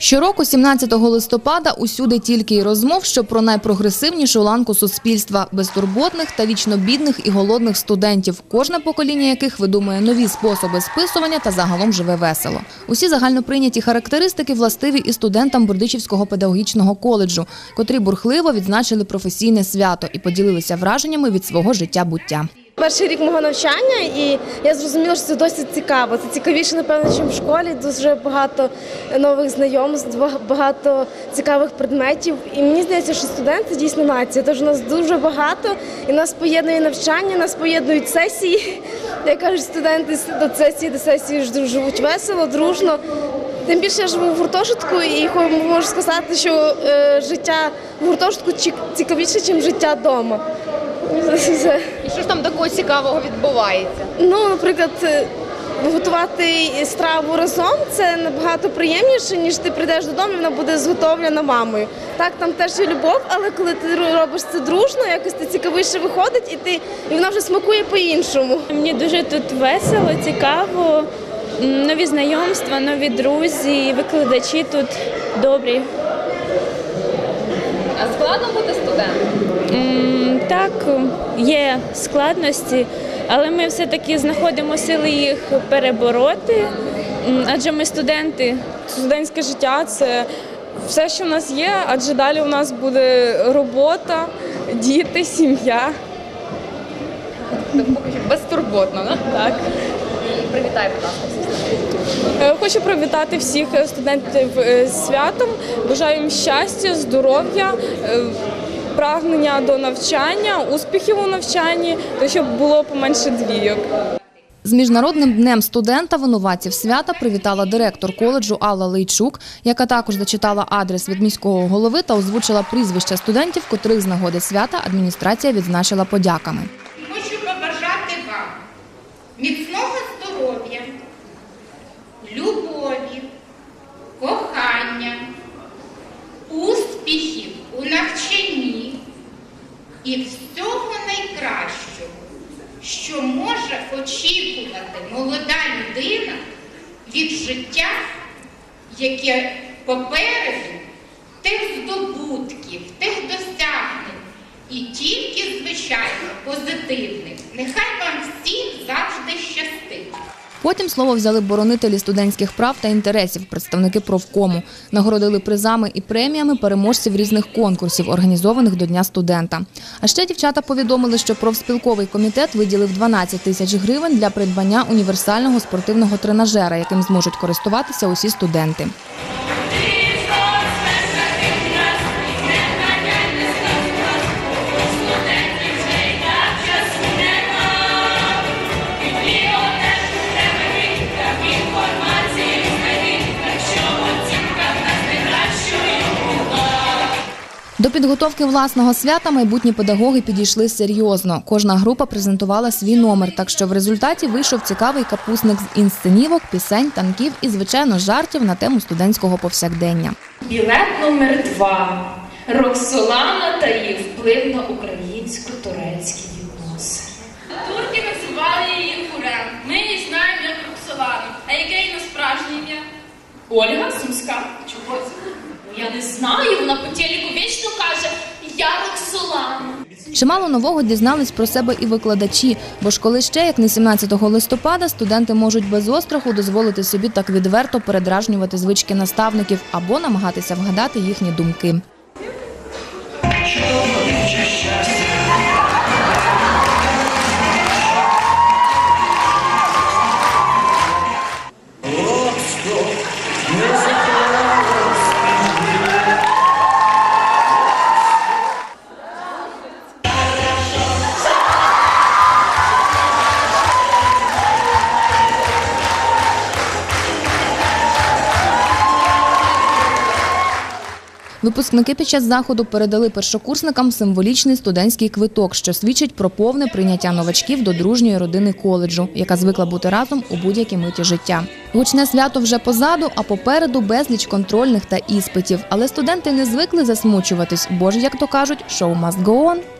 Щороку, 17 листопада, усюди тільки й розмов, що про найпрогресивнішу ланку суспільства безтурботних та вічно бідних і голодних студентів, кожне покоління яких видумує нові способи списування та загалом живе весело. Усі загальноприйняті характеристики властиві і студентам Бердичівського педагогічного коледжу, котрі бурхливо відзначили професійне свято і поділилися враженнями від свого життя буття. Перший рік мого навчання, і я зрозуміла, що це досить цікаво. Це цікавіше, напевно, ніж в школі. Дуже багато нових знайомств, багато цікавих предметів. І мені здається, що студенти дійсно нація. Тож нас дуже багато, і нас поєднує навчання, нас поєднують сесії. Як кажуть, студенти до сесії до сесії живуть весело, дружно. Тим більше я живу в гуртожитку і можу сказати, що е, життя в гуртожитку цікавіше, ніж життя вдома. І що ж там такого цікавого відбувається? Ну, наприклад, е, готувати страву разом це набагато приємніше, ніж ти прийдеш додому, і вона буде зготовлена мамою. Так, там теж є любов, але коли ти робиш це дружно, якось це цікавіше виходить, і ти і вона вже смакує по-іншому. Мені дуже тут весело, цікаво. Нові знайомства, нові друзі, викладачі тут добрі. А складно бути студентом? Так, є складності, але ми все-таки знаходимо сили їх перебороти, адже ми студенти. студентське життя це все, що в нас є, адже далі у нас буде робота, діти, сім'я. Безтурботно, да? Так. Привітай, будь ласка. Е, Хочу привітати всіх студентів е, з святом. Бажаю їм щастя, здоров'я, е, прагнення до навчання, успіхів у навчанні, то щоб було поменше двійок. З міжнародним днем студента винуватців свята привітала директор коледжу Алла Лейчук, яка також зачитала адрес від міського голови та озвучила прізвища студентів, котрих з нагоди свята адміністрація відзначила подяками. Хочу побажати вам міцного здоров'я, любові, кохання, успіхів у навчанні і всього найкращого, що може очікувати молода людина від життя, яке попереду тих здобутків, тих досягнень і тільки, звичайно, позитивних. Нехай вам всім завжди щастить. Потім слово взяли боронителі студентських прав та інтересів, представники профкому, нагородили призами і преміями переможців різних конкурсів, організованих до Дня студента. А ще дівчата повідомили, що профспілковий комітет виділив 12 тисяч гривень для придбання універсального спортивного тренажера, яким зможуть користуватися усі студенти. Підготовки власного свята майбутні педагоги підійшли серйозно. Кожна група презентувала свій номер, так що в результаті вийшов цікавий капусник з інсценівок, пісень, танків і, звичайно, жартів на тему студентського повсякдення. Білет номер два. Роксолана та її вплив на українсько-турецькі відносини. Турки називали її Курем. Ми її знаємо як Роксолану. А яке її насправжнє ім'я? Ольга Сумська. Чого? Я не знаю, вона по телеку вічно каже Я Роксолана. Чимало нового дізнались про себе і викладачі, бо ж коли ще, як не 17 листопада, студенти можуть без остраху дозволити собі так відверто передражнювати звички наставників або намагатися вгадати їхні думки. Випускники під час заходу передали першокурсникам символічний студентський квиток, що свідчить про повне прийняття новачків до дружньої родини коледжу, яка звикла бути разом у будь-якій миті життя. Гучне свято вже позаду, а попереду безліч контрольних та іспитів. Але студенти не звикли засмучуватись, бо ж, як то кажуть, шоу must go on.